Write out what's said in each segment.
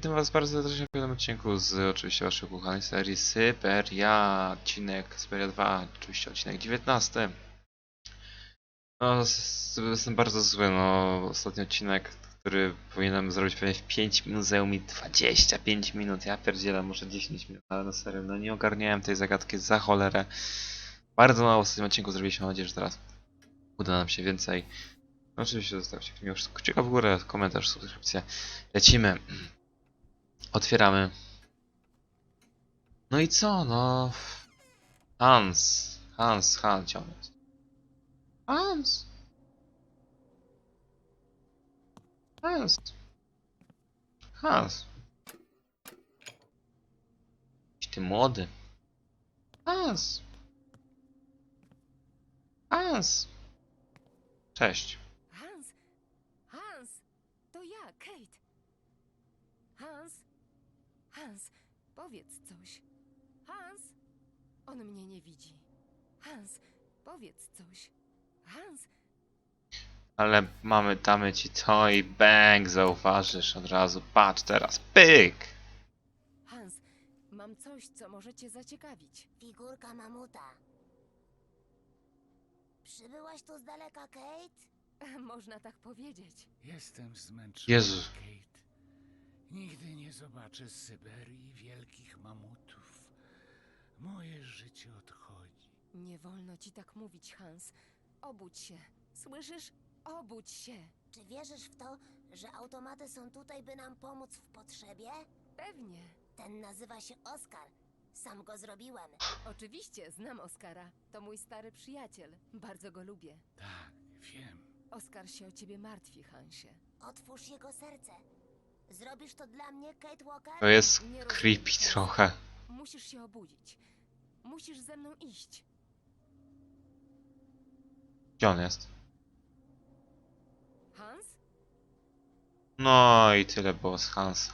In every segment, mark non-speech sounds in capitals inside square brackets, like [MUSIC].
Witam was bardzo serdecznie w kolejnym odcinku z oczywiście waszej ukochanej serii Syberia, odcinek Syberia 2, oczywiście odcinek 19. No, jestem bardzo zły, no, ostatni odcinek, który powinienem zrobić pewnie w 5 minut, zajął mi 25 minut, ja pierdzielę, może 10 minut, ale na serio, no nie ogarniałem tej zagadki za cholerę. Bardzo mało w ostatnim odcinku zrobiliśmy, mam nadzieję, że teraz uda nam się więcej. No, oczywiście zostawcie kciuka w górę, komentarz, subskrypcję. Lecimy. Otwieramy. No i co, no. Hans. Hans, Hans? Hans. Hans. Hans. Jakiś ty młody. Hans. Hans. Cześć. Hans! Hans! To ja, Kate! Hans! Hans, powiedz coś. Hans! On mnie nie widzi. Hans, powiedz coś. Hans! Ale mamy, damy ci to i bang, zauważysz od razu. Patrz teraz, pyk! Hans, mam coś, co może cię zaciekawić. Figurka mamuta. Przybyłaś tu z daleka, Kate? [LAUGHS] Można tak powiedzieć. Jestem zmęczony, Jezu. Kate. Nigdy nie zobaczę z Syberii wielkich mamutów. Moje życie odchodzi. Nie wolno ci tak mówić, Hans. Obudź się. Słyszysz? Obudź się. Czy wierzysz w to, że automaty są tutaj, by nam pomóc w potrzebie? Pewnie. Ten nazywa się Oskar. Sam go zrobiłem. Oczywiście, znam Oskara. To mój stary przyjaciel. Bardzo go lubię. Tak, wiem. Oskar się o ciebie martwi, Hansie. Otwórz jego serce. Zrobisz to dla mnie, Kate Walker? To jest Nie creepy trochę. Musisz się obudzić. Musisz ze mną iść. Gdzie on jest? Hans? No i tyle było z Hansa.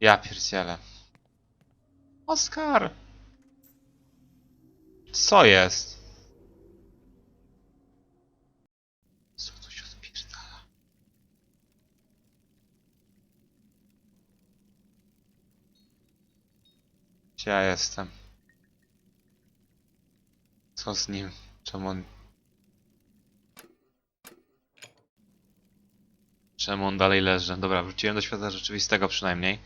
Ja pierdzielę. Oskar! Co jest? Co tu się odpierdala? Gdzie ja jestem? Co z nim? Czemu on... Czemu on dalej leży? Dobra, wróciłem do świata rzeczywistego przynajmniej.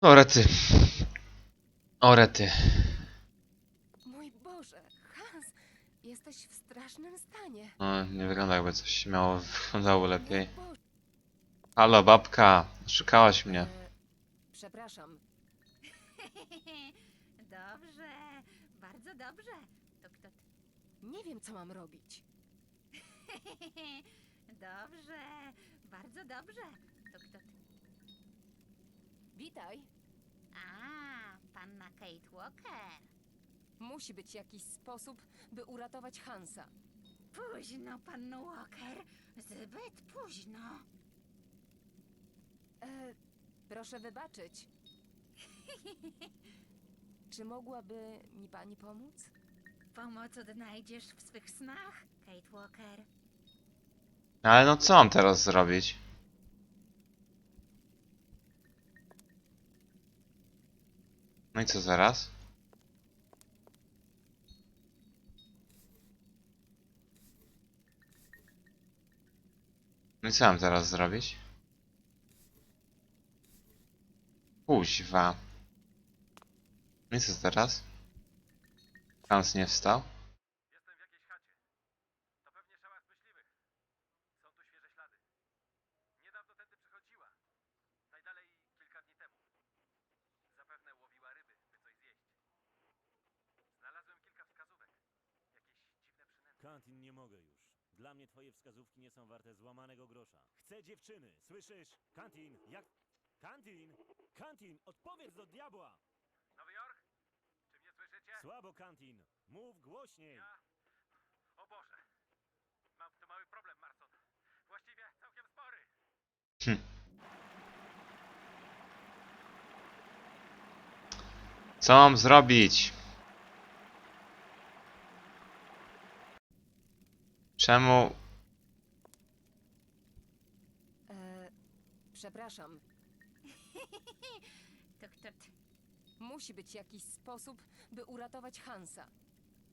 O rety. O rety. Mój Boże, Hans! Jesteś w strasznym stanie. No, nie wygląda jakby coś miało wyglądało lepiej. Halo, babka. Szukałaś mnie. E, przepraszam. [LAUGHS] Dobrze, bardzo dobrze. To kto? t- Nie wiem, co mam robić. [LAUGHS] Dobrze, bardzo dobrze. To kto? t- Witaj. A, panna Kate Walker. Musi być jakiś sposób, by uratować Hansa. Późno, panno Walker. Zbyt późno. E, proszę wybaczyć. [LAUGHS] Czy mogłaby mi pani pomóc? Pomoc odnajdziesz w swych snach, Kate Walker. Ale no co mam teraz zrobić? No i co zaraz? No i co mam teraz zrobić? Kuźwa. No i co teraz? Hans nie wstał? Jestem w jakiejś chacie. To pewnie szałas myśliwych. Są tu świeże ślady. Niedawno tędy przychodziła. Najdalej kilka dni temu. Zapewne łowiła ryby, by coś zjeść. Znalazłem kilka wskazówek. Jakieś dziwne przynęty. Kantin, nie mogę już. Dla mnie twoje wskazówki nie są warte złamanego grosza. Chcę dziewczyny, słyszysz? Kantin, jak... Kantin! Kantin, odpowiedz do diabła! Nowy Jork? Czy mnie słyszycie? Słabo, Kantin! Mów głośniej! Ja... O Boże. Mam tu mały problem, Marson. Właściwie całkiem spory. Co mam zrobić? Czemu E, Przepraszam. [LAUGHS] Tuk, tuk. Musi być jakiś sposób, by uratować Hansa.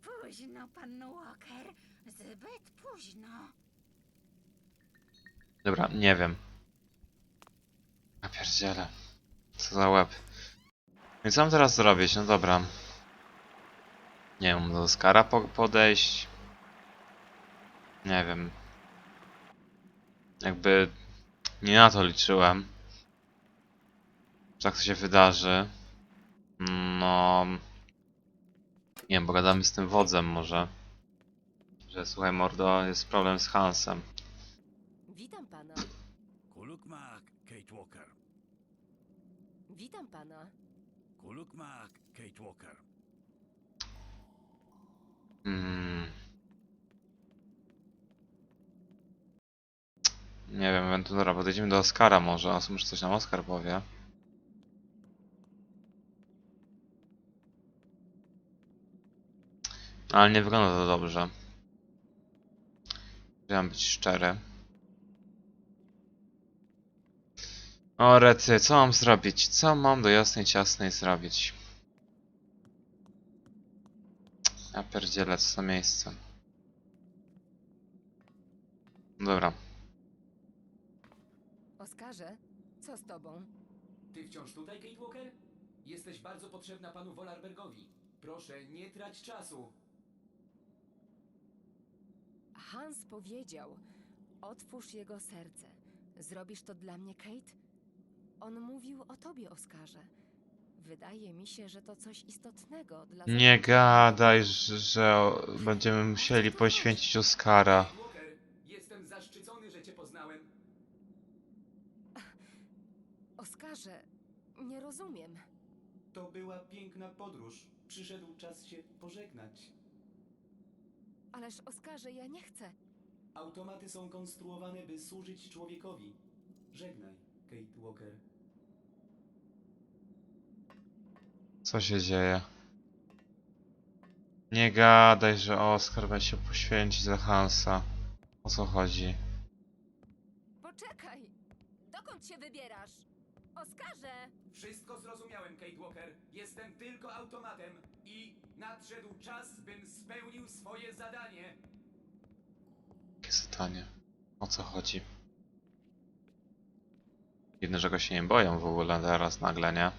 Późno, pan Walker. Zbyt późno. Dobra, nie wiem. Ja pierdzielę. Co za łeb. No I co mam teraz zrobić? No dobra. Nie wiem, do Oskara po podejść. Nie wiem. Jakby nie na to liczyłem. Tak to się wydarzy. No. Nie wiem, pogadamy z tym wodzem może. Że słuchaj mordo, jest problem z Hansem. Witam pana. Kulukmak, Kate Walker. Witam pana. Kulukmak, Kate Walker. Mm. Nie wiem, ewentualnie podejdziemy do Oscara może, a może coś nam Oscar powie. Ale nie wygląda to dobrze. Chciałem być szczery. O rety, co mam zrobić? Co mam do jasnej ciasnej zrobić? Ja pierdzielę, co za miejsce. Dobra. Oskarze, co z tobą? Ty wciąż tutaj, Kate Walker? Jesteś bardzo potrzebna panu Wolarbergowi. Proszę, nie trać czasu. Hans powiedział: Otwórz jego serce. Zrobisz to dla mnie, Kate? On mówił o tobie, Oskarze. Wydaje mi się, że to coś istotnego dla Nie gadaj, że będziemy musieli poświęcić Oscara. Walker, jestem zaszczycony, że cię poznałem. [LAUGHS] Oskarze, nie rozumiem. To była piękna podróż. Przyszedł czas się pożegnać. Ależ, Oskarze, ja nie chcę. Automaty są konstruowane, by służyć człowiekowi. Żegnaj, Kate Walker. Co się dzieje? Nie gadaj, że Oscar będzie się poświęcić za Hansa. O co chodzi? Poczekaj! Dokąd się wybierasz? Oskarze! Wszystko zrozumiałem, Kate Walker. Jestem tylko automatem i nadszedł czas, bym spełnił swoje zadanie. Jakie zadanie? O co chodzi? Dziwne, że go się nie boją w ogóle teraz nagle, nie?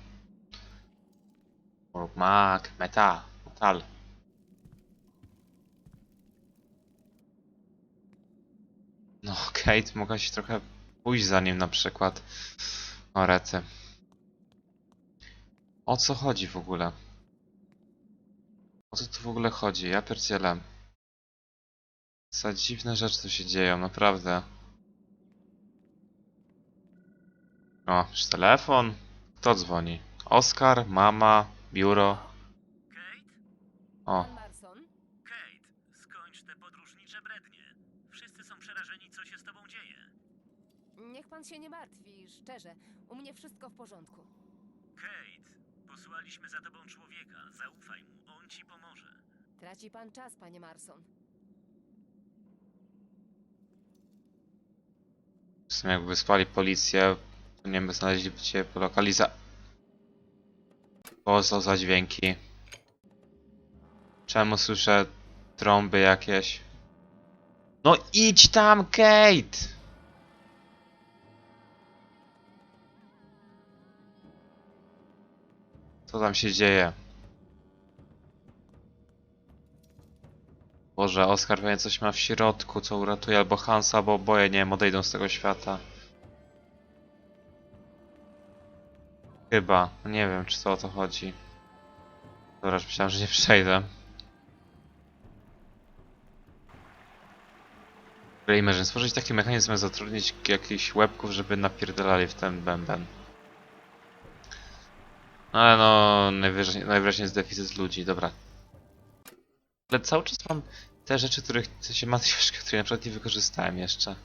Mak, meta, metal. No, Kate mogła się trochę pójść za nim na przykład. O rety. O co chodzi w ogóle? O co tu w ogóle chodzi? Ja pierdzielę. Za dziwne rzeczy tu się dzieją, naprawdę. O, już telefon. Kto dzwoni? Oskar, mama, biuro. Kate? O? Kate, skończ te podróżnicze brednie. Wszyscy są przerażeni, co się z tobą dzieje. Niech pan się nie martwi, szczerze. U mnie wszystko w porządku. Kate, posłaliśmy za tobą człowieka. Zaufaj mu, on ci pomoże. Traci pan czas, panie Marson. w sumie jakby spali policję, to nie wiem, znaleźliby cię po lokaliza... O, co za dźwięki? Czemu słyszę trąby jakieś? No idź tam, Kate! Co tam się dzieje? Boże, Oskar pewnie coś ma w środku, co uratuje albo Hansa, albo oboje, nie wiem, odejdą z tego świata. Chyba. Nie wiem, czy to o to chodzi. Dobra, już myślałem, że nie przejdę. Imagine, stworzyć taki mechanizm, zatrudnić jakichś łebków, żeby napierdalali w ten bęben. Ale no, najwyraźniej, najwyraźniej jest deficyt ludzi, dobra. Ale cały czas mam te rzeczy, których w sensie matryszkę, [LAUGHS] której na przykład nie wykorzystałem jeszcze.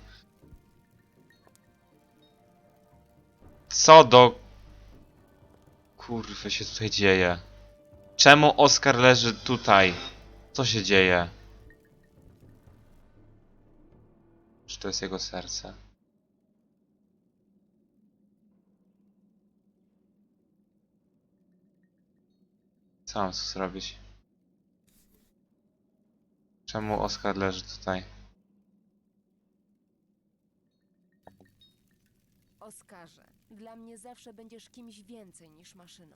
Co do... Kurwy się tutaj dzieje? Czemu Oskar leży tutaj? Co się dzieje? Czy to jest jego serce? Co co zrobić? Czemu Oskar leży tutaj? Oskarze, dla mnie zawsze będziesz kimś więcej niż maszyną.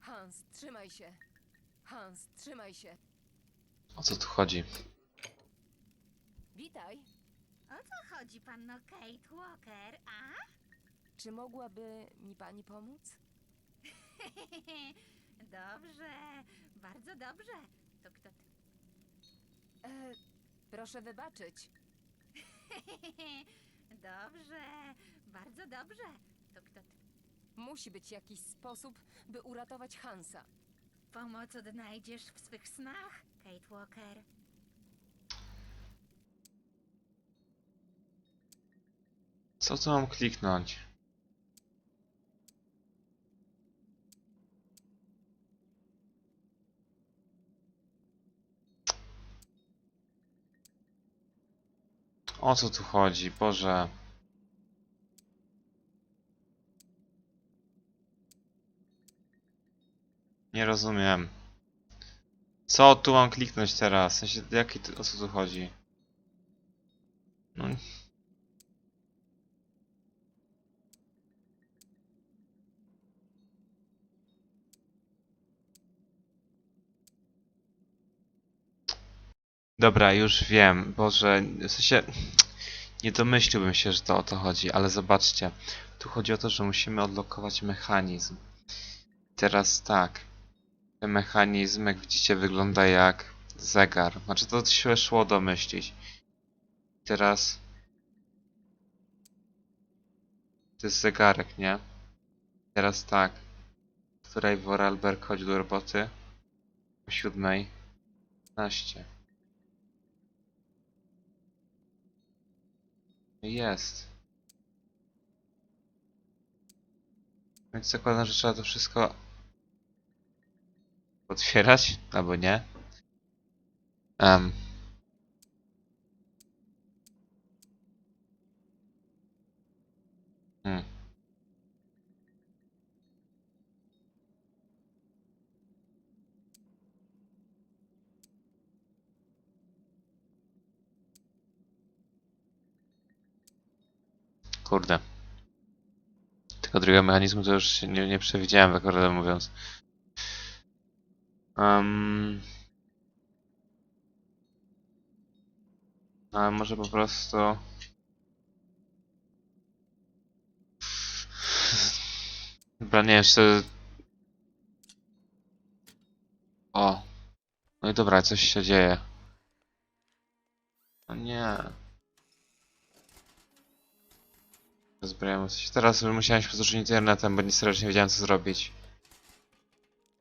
Hans, trzymaj się. Hans, trzymaj się. O co tu chodzi? Witaj. O co chodzi, panno Kate Walker, a? Czy mogłaby mi pani pomóc? [LAUGHS] dobrze, bardzo dobrze. To kto ty? E, proszę wybaczyć. [LAUGHS] dobrze, bardzo dobrze. To kto ty? Musi być jakiś sposób, by uratować Hansa. Pomoc odnajdziesz w swych snach, Kate Walker. Co tu mam kliknąć? O co tu chodzi? Boże. Nie rozumiem. Co tu mam kliknąć teraz? W sensie, jaki, o co tu chodzi? No, Dobra, już wiem. Boże, w sensie nie domyśliłbym się, że to o to chodzi, ale zobaczcie. Tu chodzi o to, że musimy odblokować mechanizm. Teraz tak. Mechanizm, jak widzicie, wygląda jak zegar. Znaczy, to się szło domyślić. Teraz. To jest zegarek, nie? Teraz tak. Której Vorarlberg chodzi do roboty? O siódmej. 15. Jest. Więc zakładam, że trzeba to wszystko otwierać, albo nie. Um. Hmm. Kurde. Tego drugiego mechanizmu to już nie, nie przewidziałem, naprawdę mówiąc. Um, ale może po prostu... Dobra, nie, jeszcze... O. No i dobra, coś się dzieje. No nie. Zbrałem coś. Teraz musiałem się posłużyć internetem, bo niestety nie wiedziałem co zrobić.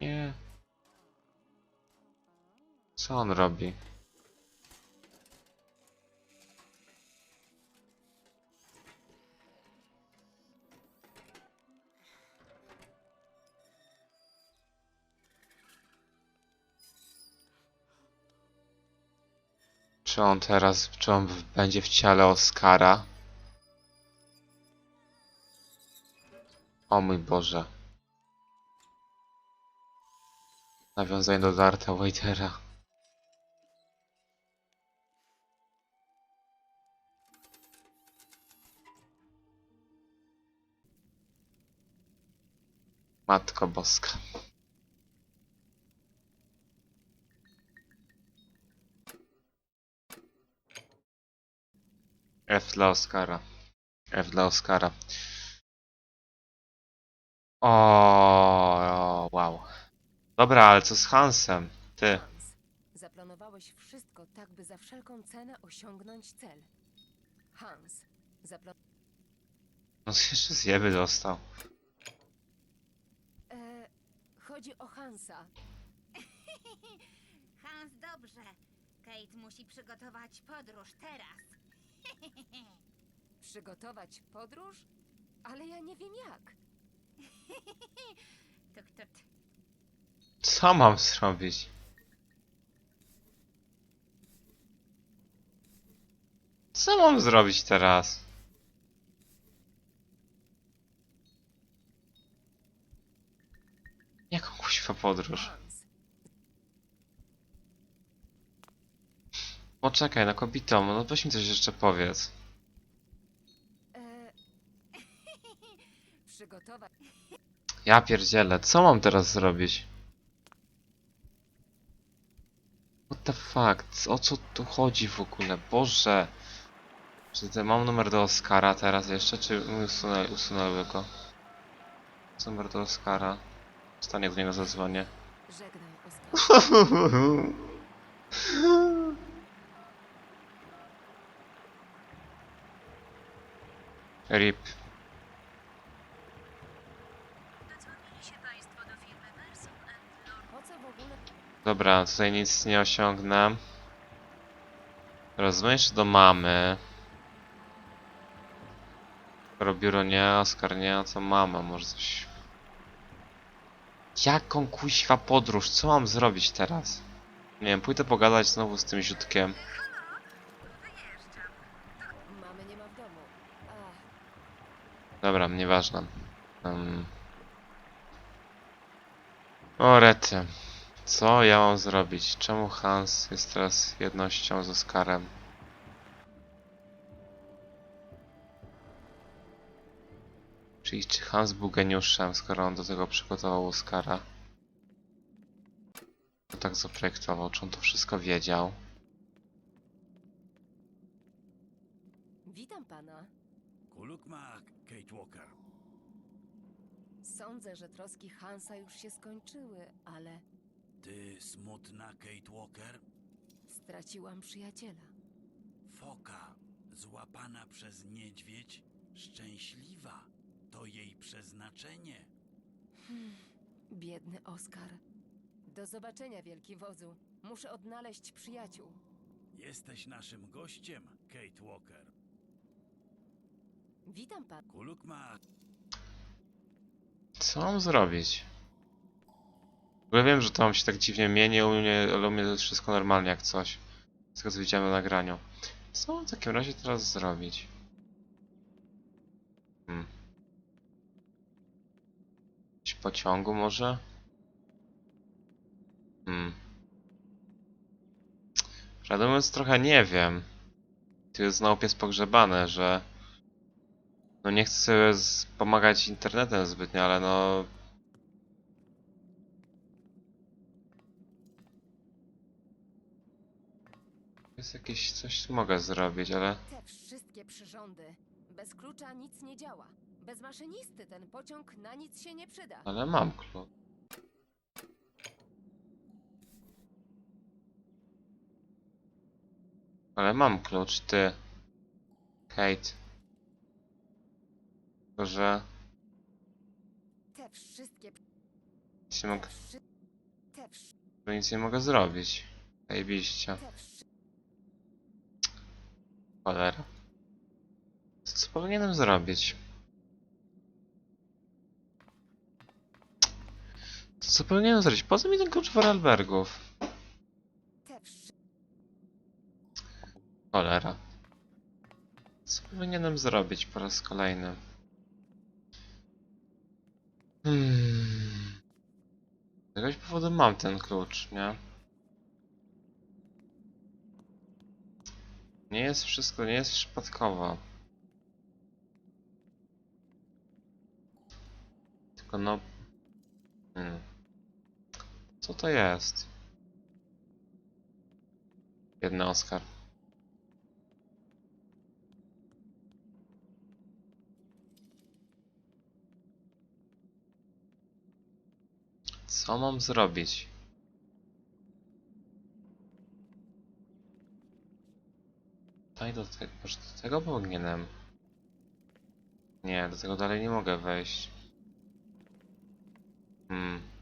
Nie. Co on robi? Czy on teraz, czy on będzie w ciele Oscara? O mój Boże. Nawiązanie do Darta Waitera. Matko Boska. F dla Oscara. F dla Oscara. O, wow. Dobra, ale co z Hansem? Ty. Hans, zaplanowałeś wszystko tak, by za wszelką cenę osiągnąć cel. Hans, zaplanowałeś... No jeszcze zjeby dostał. Chodzi o Hansa. [LAUGHS] Hans, dobrze. Kate musi przygotować podróż teraz. Przygotować podróż? Ale ja nie wiem jak. [LAUGHS] Kto ty? Co mam zrobić? Co mam zrobić teraz? Jaką kuźwa podróż? Poczekaj, no kobito, no weź mi coś jeszcze powiedz. [LAUGHS] Ja pierdzielę, co mam teraz zrobić? What the fuck? O co tu chodzi w ogóle? Boże! Czy te, mam numer do Oscara teraz jeszcze, czy usunę, usunęły go? Numer do Oscara? Stanie do niego zadzwonię. Żegnaj, Oskar. RIP. Po co w ogóle... Dobra, tutaj nic nie osiągnę. Rozumiem, że do mamy. Skoro biuro nie, Oskar nie, a co mama? Może coś... Jaką kuźwa podróż? Co mam zrobić teraz? Nie wiem, pójdę pogadać znowu z tym ziutkiem. Nie Dobra, nieważne. Um... O rety. Co ja mam zrobić? Czemu Hans jest teraz jednością z Oskarem? Czyli czy Hans był geniuszem, skoro on do tego przygotował Oskara? To tak zaprojektował, czy on to wszystko wiedział? witam pana. Kulukmak, Kate Walker. Sądzę, że troski Hansa już się skończyły, ale Ty smutna, Kate Walker? straciłam przyjaciela. Foka, złapana przez niedźwiedź, szczęśliwa. To jej przeznaczenie. Hmm, biedny Oskar. Do zobaczenia, wielki wodzu. Muszę odnaleźć przyjaciół. Jesteś naszym gościem, Kate Walker. Witam pan. Kulukmak, Co mam zrobić? W ogóle wiem, że to mam się tak dziwnie mieni, u mnie, ale u mnie to jest wszystko normalnie jak coś. Z tego co widziałem na nagraniu. Co mam w takim razie teraz zrobić? Hmm. Gdzieś pociągu może? Hmm. Prawdę mówiąc trochę nie wiem. Tu jest znowu pies pogrzebany, że... No nie chcę sobie pomagać internetem zbytnio, ale no... Jest jakieś coś, co mogę zrobić, ale... Te wszystkie przyrządy. Bez klucza nic nie działa. Bez maszynisty ten pociąg na nic się nie przyda. Ale mam klucz. Ale mam klucz, ty. Kate. Tylko, że... Te wszystkie... Nic nie mogę, Te, wszy... te, wszy... że nic nie mogę zrobić. Zajebiście. te wszy... Cholera. Co powinienem zrobić? Co, powinienem zrobić? Po co mi ten klucz Vorarlbergów? Cholera. Co powinienem zrobić po raz kolejny? Hmm. Z jakiegoś powodu mam ten klucz, nie? Nie jest wszystko, nie jest przypadkowo. Tylko no... Hmm. Co to jest? Biedny Oskar. Co mam zrobić? Daj do tego, może do tego powinienem. Nie, do tego dalej nie mogę wejść. Hmm.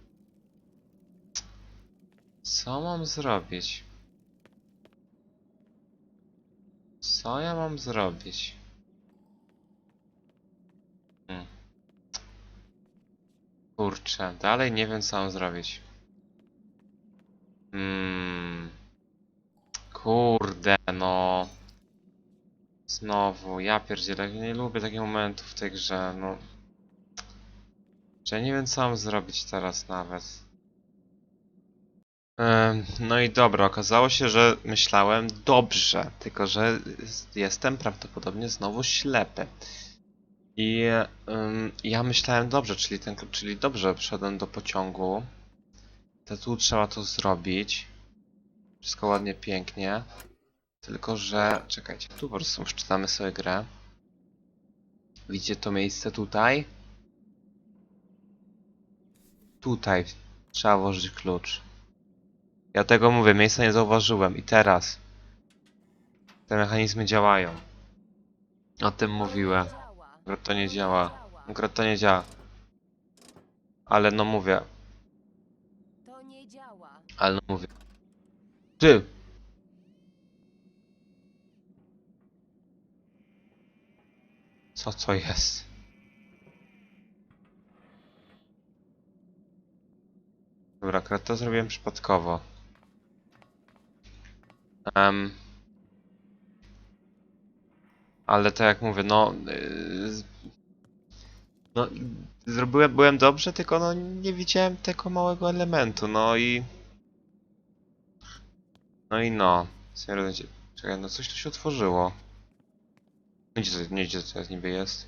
Co mam zrobić? Co ja mam zrobić? Hmm. Kurczę, dalej nie wiem co mam zrobić. Hmm. Kurde, no. Znowu, ja pierdzielę, nie lubię takich momentów w tej grze, no. Że nie wiem co mam zrobić teraz nawet. No i dobra, okazało się, że myślałem dobrze, tylko że jestem prawdopodobnie znowu ślepy. I em, ja myślałem dobrze, czyli, ten, czyli dobrze wszedłem do pociągu. To tu trzeba to zrobić. Wszystko ładnie, pięknie. Tylko, że... Czekajcie, tu po prostu wczytamy sobie grę. Widzicie to miejsce tutaj? Tutaj trzeba włożyć klucz. Ja tego mówię, miejsca nie zauważyłem i teraz te mechanizmy działają. O tym mówiłem. Akurat to nie działa. Akurat to nie działa. Ale no mówię, To nie działa. ale no mówię. Ty! Co to jest? Dobra, akurat to zrobiłem przypadkowo. Em, ale tak jak mówię, no... Yy, no, zrobiłem, byłem dobrze, tylko no nie widziałem tego małego elementu, no i... No i no. Czekaj, no coś tu się otworzyło. Gdzie to, nie gdzie to teraz niby jest?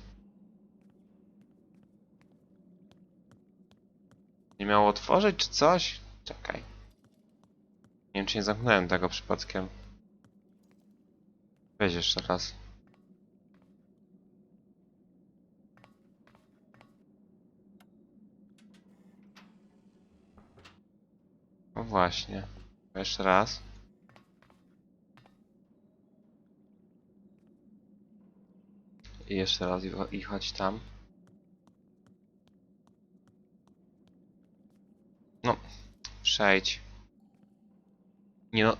Nie miało otworzyć czy coś? Czekaj. Wiem czy nie zamknąłem tego przypadkiem. Weź jeszcze raz. No właśnie. Jeszcze raz. I jeszcze raz i chodź tam. No, przejdź. Nie no.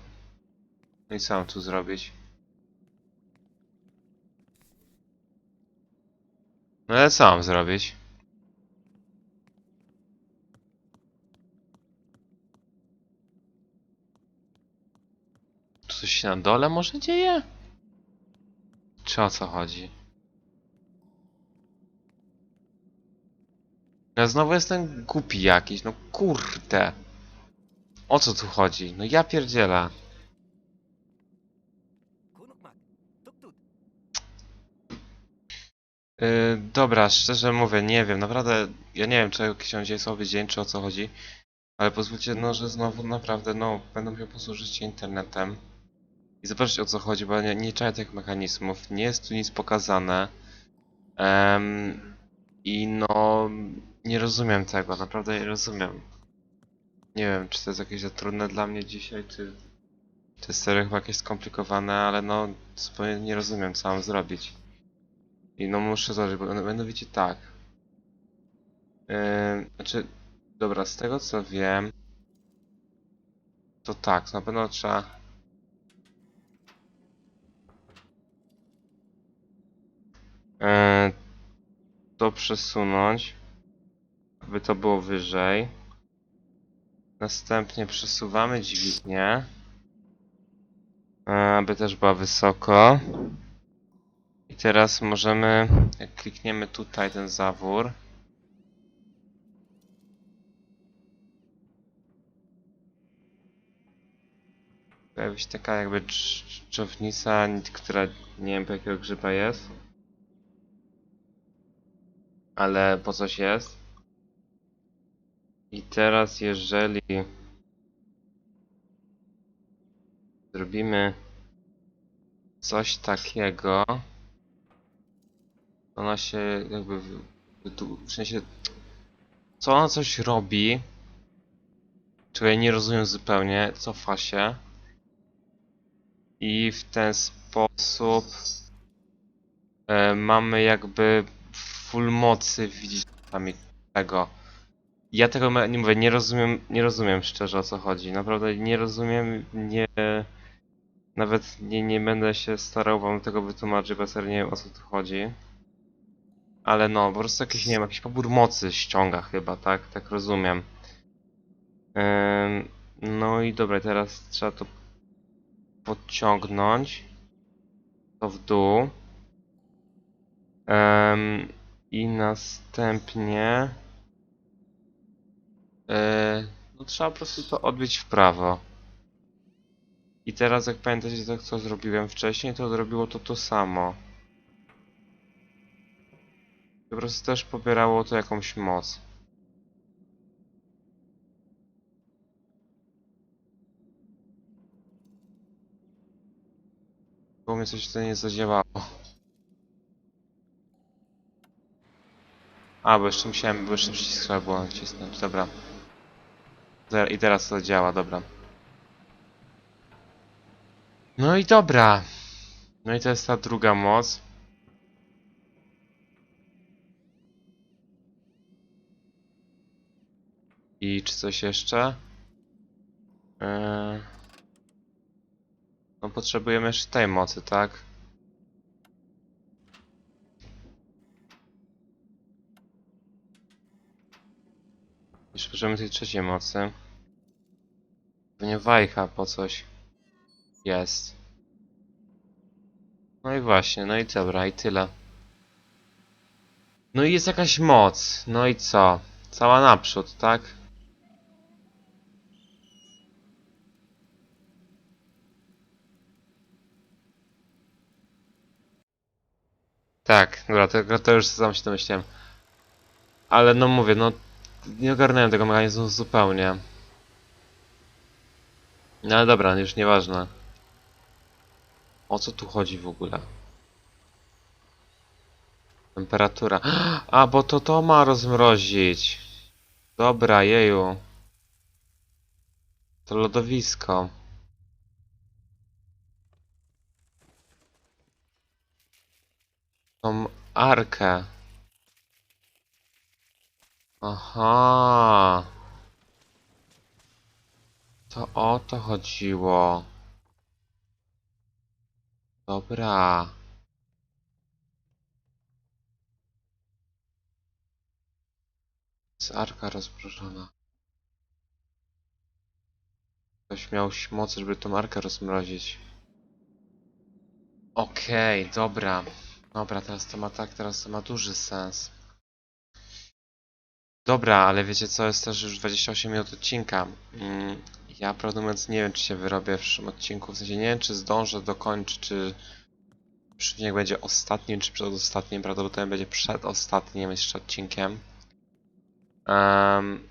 No i co mam tu zrobić? No ale co mam zrobić? Coś się na dole może dzieje? Czy o co chodzi? Ja znowu jestem głupi jakiś, no kurde. O co tu chodzi? No ja pierdzielę. Yy, dobra, szczerze mówię, nie wiem, naprawdę, ja nie wiem, czy jakiś on słaby dzień, czy o co chodzi, ale pozwólcie, no, że znowu naprawdę, no, będę musiał posłużyć się internetem i zobaczyć o co chodzi, bo nie, nie czaję tych mechanizmów, nie jest tu nic pokazane Em, i no, nie rozumiem tego, naprawdę nie rozumiem. Nie wiem, czy to jest jakieś za trudne dla mnie dzisiaj, czy to jest serio chyba jakieś skomplikowane, ale no, zupełnie nie rozumiem, co mam zrobić. I no muszę zobaczyć, bo no, mianowicie tak. Yy, znaczy, dobra, z tego co wiem, to tak, na pewno trzeba... Yy, to przesunąć, aby to było wyżej. Następnie przesuwamy dźwignię, yy, aby też była wysoko. I teraz możemy, jak klikniemy tutaj ten zawór, pojawi się taka jakby dżdżownica, która nie wiem po jakiego grzyba jest. Ale po coś jest. I teraz jeżeli zrobimy coś takiego, ona się jakby w, sensie co ona coś robi czego ja nie rozumiem zupełnie cofa się i w ten sposób e, mamy jakby full mocy widzieć tego ja tego nie mówię nie rozumiem nie rozumiem szczerze o co chodzi naprawdę nie rozumiem nie nawet nie, nie będę się starał wam tego wytłumaczyć bo serio nie wiem o co tu chodzi ale no, po prostu jakiś, nie wiem, jakiś pobór mocy ściąga chyba, tak? Tak rozumiem. Ym, No i dobra, teraz trzeba to podciągnąć. To w dół. Em, I następnie... E, no trzeba po prostu to odbić w prawo. I teraz jak pamiętacie tak co zrobiłem wcześniej, to zrobiło to to samo. Po prostu też pobierało to jakąś moc. Bo mnie coś tutaj nie zadziałało. A, bo jeszcze musiałem, bo jeszcze przycisk trzeba było nacisnąć, dobra. I teraz to działa, dobra. No i dobra. No i to jest ta druga moc. I czy coś jeszcze? Eee... No potrzebujemy jeszcze tej mocy, tak? Jeszcze potrzebujemy tej trzeciej mocy. Pewnie wajcha po coś jest. No i właśnie, no i dobra, i tyle. No i jest jakaś moc. No i co? Cała naprzód, tak? Tak, dobra, to, to już sam się domyśliłem. Ale no mówię, no nie ogarnąłem tego mechanizmu zupełnie. No ale dobra, już nieważne. O co tu chodzi w ogóle? Temperatura. A, bo to to ma rozmrozić. Dobra, jeju. To lodowisko. Tą arkę. Aha. To o to chodziło. Dobra. Jest arka rozmrożona. Ktoś miał moc, żeby tą arkę rozmrozić. Okej, dobra. Dobra, teraz to ma tak, teraz to ma duży sens. Dobra, ale wiecie co, jest też już 28 minut odcinka. Mm, ja prawdę mówiąc nie wiem, czy się wyrobię w przyszłym odcinku. W sensie nie wiem, czy zdążę dokończyć, czy przeciwnik będzie ostatnim, czy przedostatnim. Prawdopodobnie będzie przedostatnim jeszcze odcinkiem. Um,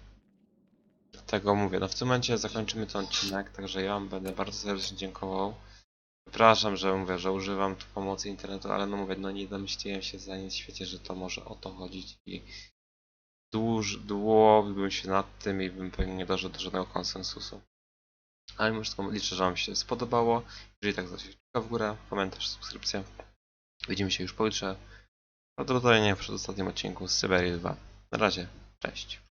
tego mówię. No w tym momencie zakończymy ten odcinek, także ja wam będę bardzo serdecznie dziękował. Przepraszam, że mówię, że używam tu pomocy internetu, ale no mówię, no nie domyśliłem się za nic w świecie, że to może o to chodzić i dłuż, długobyłbym się nad tym i bym pewnie nie doszedł do żadnego konsensusu. Ale mimo wszystko liczę, że wam się spodobało. Jeżeli tak, zostawcie kciuka w górę, komentarz, subskrypcja. Widzimy się już pojutrze. Prawdopodobnie w przedostatnim odcinku z Syberii 2. Na razie, cześć.